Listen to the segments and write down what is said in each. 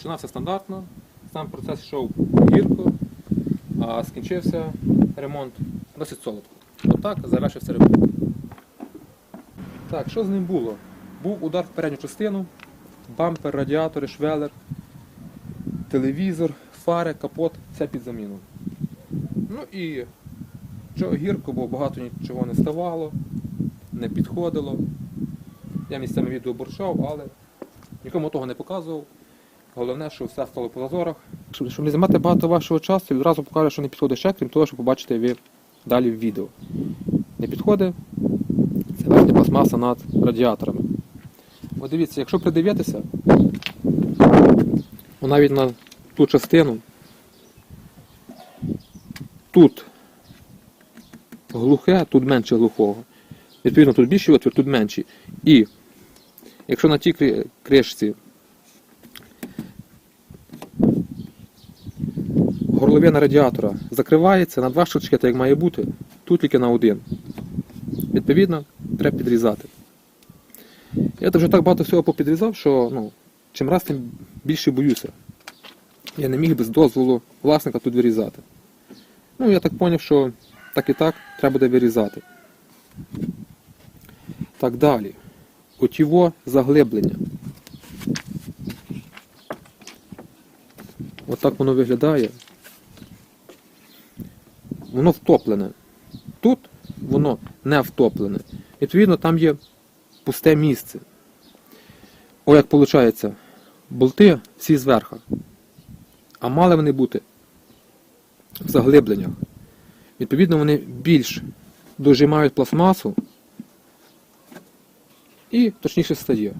Починався стандартно, сам процес йшов гірко, а скінчився ремонт досить солодко. Отак завершився ремонт. Так, що з ним було? Був удар в передню частину, бампер, радіатори, швелер, телевізор, фари, капот, все під заміну. Ну і що гірко, бо багато нічого не ставало, не підходило. Я місцями відео бурчав, але нікому того не показував. Головне, що все стало по зазорах. Щоб, не займати багато вашого часу, відразу покажу, що не підходить ще, крім того, що побачите ви далі в відео. Не підходить, це верхня пластмаса над радіаторами. От дивіться, якщо придивитися, навіть на ту частину, тут глухе, тут менше глухого. Відповідно, тут більший отвір, тут менший. І якщо на тій кришці горловина радіатора закривається на два щелчки, так як має бути, тут тільки на один. Відповідно, треба підрізати. Я вже так багато всього попідрізав, що ну, чим раз тим більше боюся. Я не міг без дозволу власника тут вирізати. Ну, я так зрозумів, що так і так треба буде вирізати. Так далі. Отіво заглиблення. Отак воно виглядає. Воно втоплене. Тут воно не втоплене. Відповідно, там є пусте місце. О, як виходить, болти всі зверху. А мали вони бути в заглибленнях. Відповідно, вони більш дожимають пластмасу і точніше стає.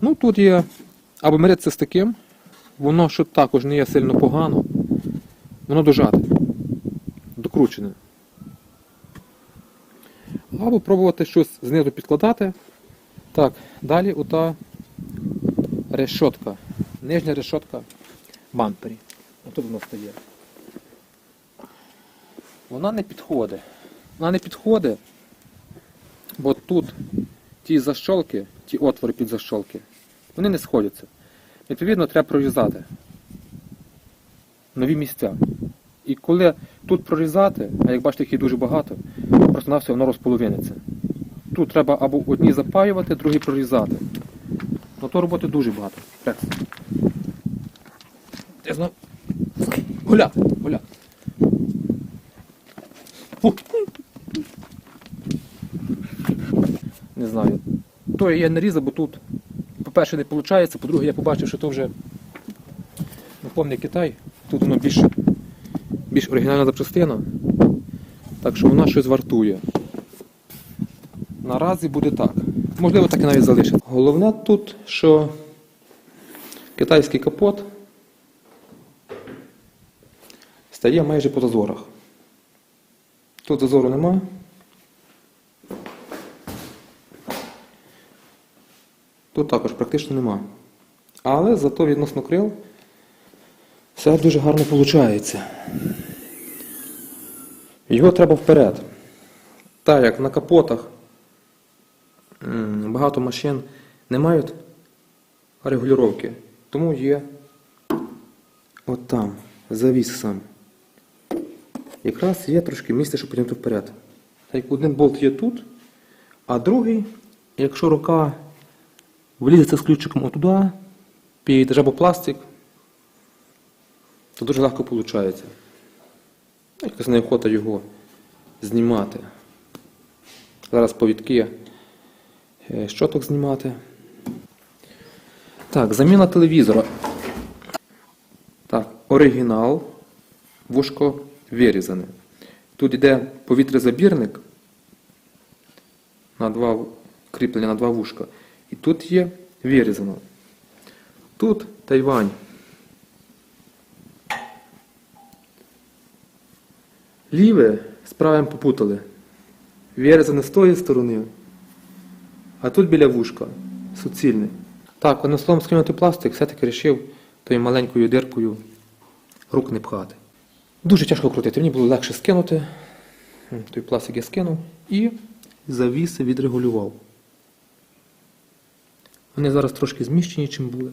Ну, тут є або миритися з таким, воно що також не є сильно погано, воно дожате, докручене. Або пробувати щось знизу підкладати. Так, далі ота решетка. Нижня решетка бампері. Отут вона стає. Вона не підходить. Вона не підходить, бо тут ті защолки, ті отвори під защолки, вони не сходяться. Відповідно, треба прорізати нові місця. І коли тут прорізати, а як бачите, їх є дуже багато, просто на все воно розполовиниться. Тут треба або одні запаювати, другі прорізати. На то роботи дуже багато. Рекс. Я знаю. Гуля, гуля. Фу. Не знаю. То я не різав, бо тут, по-перше, не виходить, по-друге, я побачив, що то вже ну, повний Китай. Тут воно більш, більш оригінальна запчастина. Так що вона щось вартує. Наразі буде так. Можливо, так і навіть залишиться. Головне тут, що китайський капот стає майже по зазорах. Тут зазору нема. Тут також практично нема. Але зато відносно крил все дуже гарно виходить. Його треба вперед. Так як на капотах багато машин не мають регулювання, тому є от там, завіс сам. Якраз є трошки місця, щоб потягнути вперед. Так як один болт є тут, а другий, якщо рука влізеться з ключиком отуди, під жабопластик, то дуже легко виходить. Якась неохота його знімати. Зараз повідки е, щоток знімати. Так, заміна телевізора. Так, оригінал, вушко вирізане. Тут йде повітрязабірник на два кріплення на два вушка. І тут є вирізано. Тут Тайвань. Ліве з правим попутали. Вирізане з тої сторони. А тут біля вушка. Суцільний. Так, одним словом скинути пластик, все-таки вирішив тою маленькою диркою рук не пхати. Дуже тяжко крутити. Мені було легше скинути. Той пластик я скинув і завіси відрегулював. Вони зараз трошки зміщені, чим були.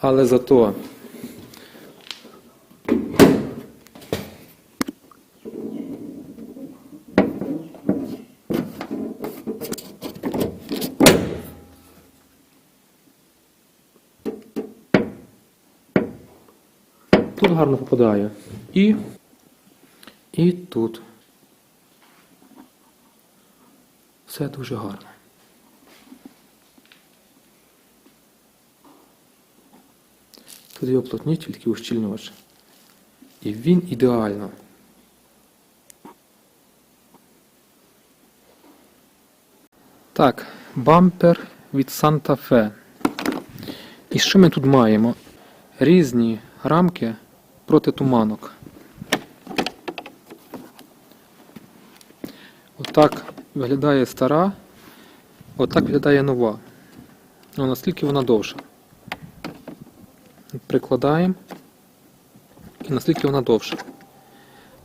Але зато тут гарно попадає. І, і тут. Все дуже гарно. Тут є уплотнитель, такий ущільнювач. І він ідеально. Так, бампер від Santa Fe. І що ми тут маємо? Різні рамки проти туманок. Отак виглядає стара, отак виглядає нова. Ну, наскільки вона довша. Прикладаємо. І наскільки вона довша.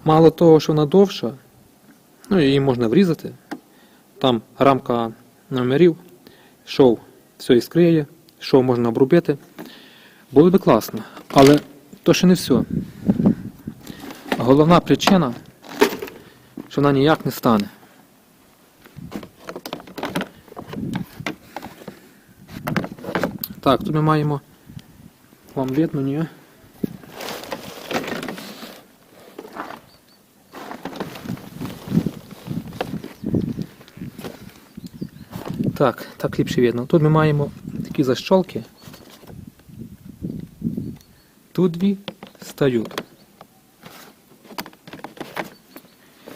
Мало того, що вона довша, ну її можна врізати. Там рамка номерів, шов все іскриє, шов можна обробити. Було би класно. Але то ще не все. Головна причина, що вона ніяк не стане. Так, тут ми маємо. Вам видно, ні? Так, так ліпше видно. Тут ми маємо такі защолки. Тут дві стають.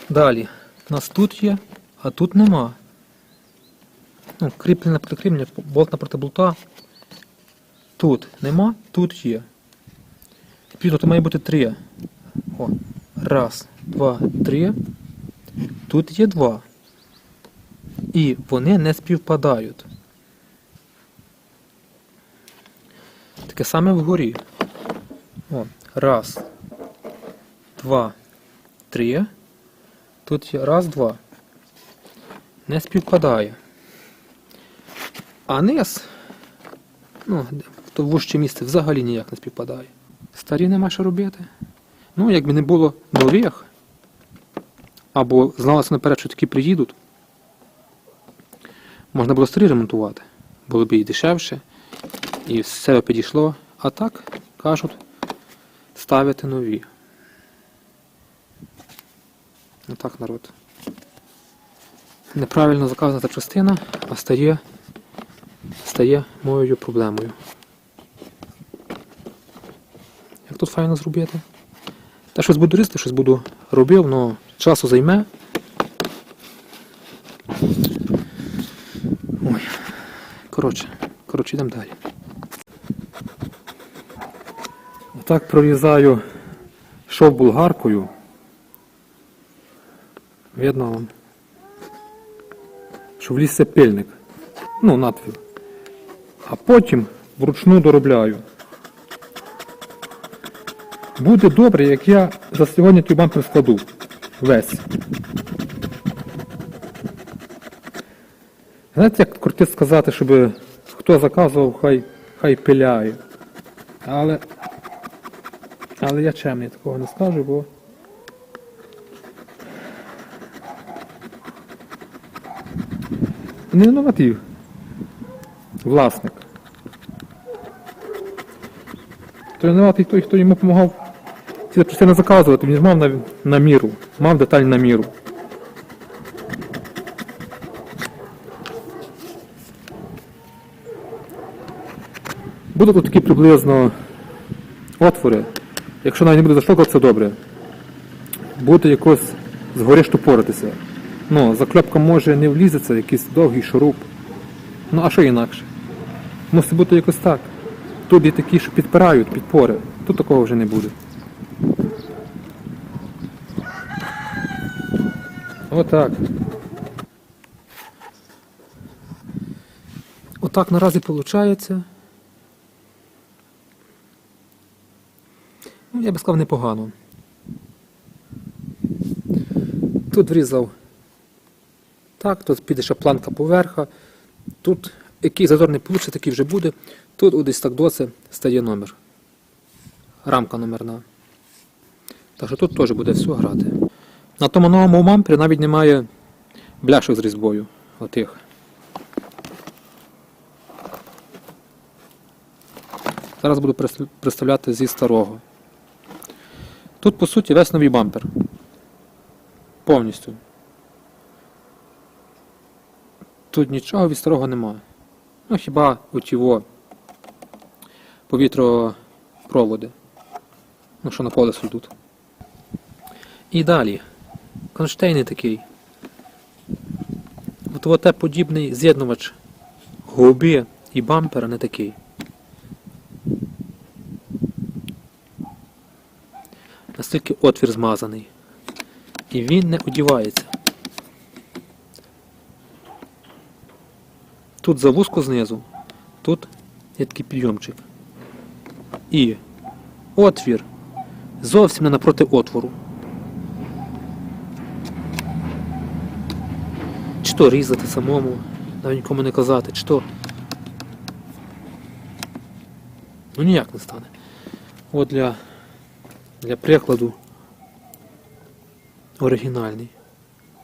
Далі. У нас тут є, а тут нема. Ну, кріплення проти кріплення, болт напроти болта. Тут нема, тут є. Відповідно, то має бути три. О. Раз, два, три. Тут є два. І вони не співпадають. Таке саме вгорі. О, раз, два, три. Тут є раз, два. Не співпадає. А низ, ну, то вужче місце взагалі ніяк не співпадає. Старі нема що робити. Ну, якби не було нових, або зналося наперед, що такі приїдуть, можна було старі ремонтувати. Було б і дешевше, і все підійшло. А так, кажуть, ставити нові. Отак, народ. Неправильно заказана запчастина, а стає, стає моєю проблемою. Як тут файно зробити? Та щось буду різати, щось буду робив, але часу займе. Ой. Коротше, коротше, йдемо далі. Отак прорізаю шов булгаркою. Видно вам, що влізся пильник. Ну, надвір. А потім вручну доробляю. Буде добре, як я за сьогодні той бампер складу. Весь. Знаєте, як крути сказати, щоб хто заказував, хай, хай пиляє. Але, але я чемний такого не скажу, бо не винуватий власник. То винуватий той, хто йому допомагав ці запчастини заказувати, він ж мав на, на міру, мав деталь на міру. Будуть тут такі приблизно отвори. Якщо навіть не буде заштовхуватися, добре. Буде якось згорі штопоритися. Ну, заклепка може не влізеться, якийсь довгий шуруп. Ну а що інакше? Мусить бути якось так. Тут є такі, що підпирають підпори. Тут такого вже не буде. Отак. Отак наразі виходить. Я би сказав, непогано. Тут врізав так, тут піде ще планка поверха. Тут який зазор не такий вже буде. Тут десь так доце стає номер. Рамка номерна. Так що тут теж буде все грати. На тому новому мампері навіть немає бляшок з різьбою. Отих. Зараз буду представляти зі старого. Тут, по суті, весь новий бампер. Повністю. Тут нічого від старого немає. Ну, хіба во повітропроводи. Ну, що на колесу йдуть. І далі. Конштейни такий. От оте подібний з'єднувач губи і бампера не такий. Настільки отвір змазаний. І він не одівається. Тут завузько знизу, тут є такий підйомчик. І отвір зовсім не напроти отвору. Чи то різати самому, навіть нікому не казати, чи то. Ну ніяк не стане. От для, для прикладу оригінальний.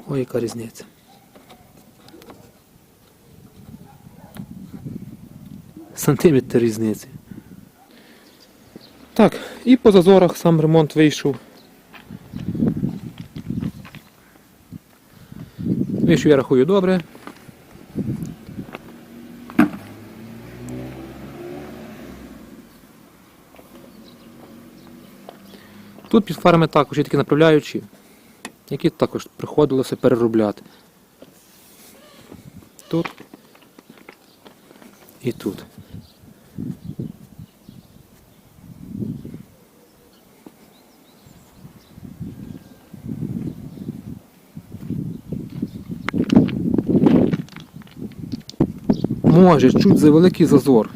Ой, яка різниця. Сантиметр різниці. Так, і по зазорах сам ремонт вийшов. Вийшов, я рахую добре. Тут під фарами також є такі направляючі, які також приходилося переробляти. Тут і тут. Може, чуть за великий зазор.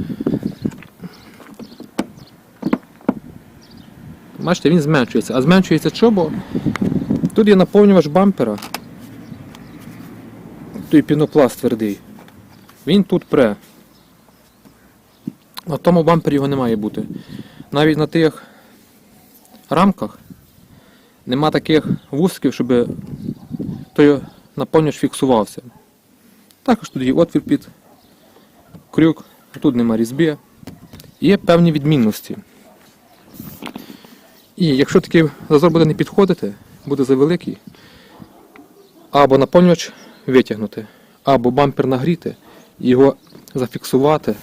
Бачите, він зменшується. А зменшується що, бо тут є наповнювач бампера. Той пінопласт твердий. Він тут пре. На тому бампері його не має бути. Навіть на тих рамках нема таких вузків, щоб той наповнювач фіксувався. Також тут є отвір під крюк, тут нема різьби. Є певні відмінності. І якщо такий зазор буде не підходити, буде завеликий, або наповнювач витягнути, або бампер нагріти, його зафіксувати,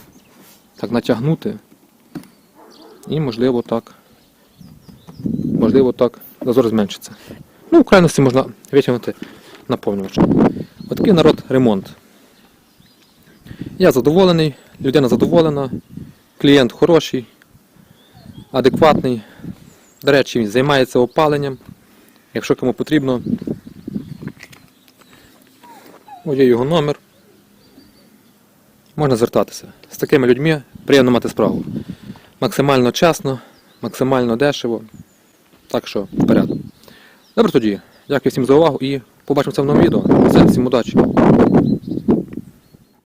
так натягнути. І можливо так. Можливо так зазор зменшиться. Ну, в крайності можна витягнути наповнювач. Отакий народ ремонт. Я задоволений, людина задоволена, клієнт хороший, адекватний. До речі, він займається опаленням. Якщо кому потрібно, ось є його номер. Можна звертатися. З такими людьми приємно мати справу. Максимально чесно, максимально дешево. Так що, вперед. Добре тоді. Дякую всім за увагу і побачимося в новому відео. Все, всім удачі.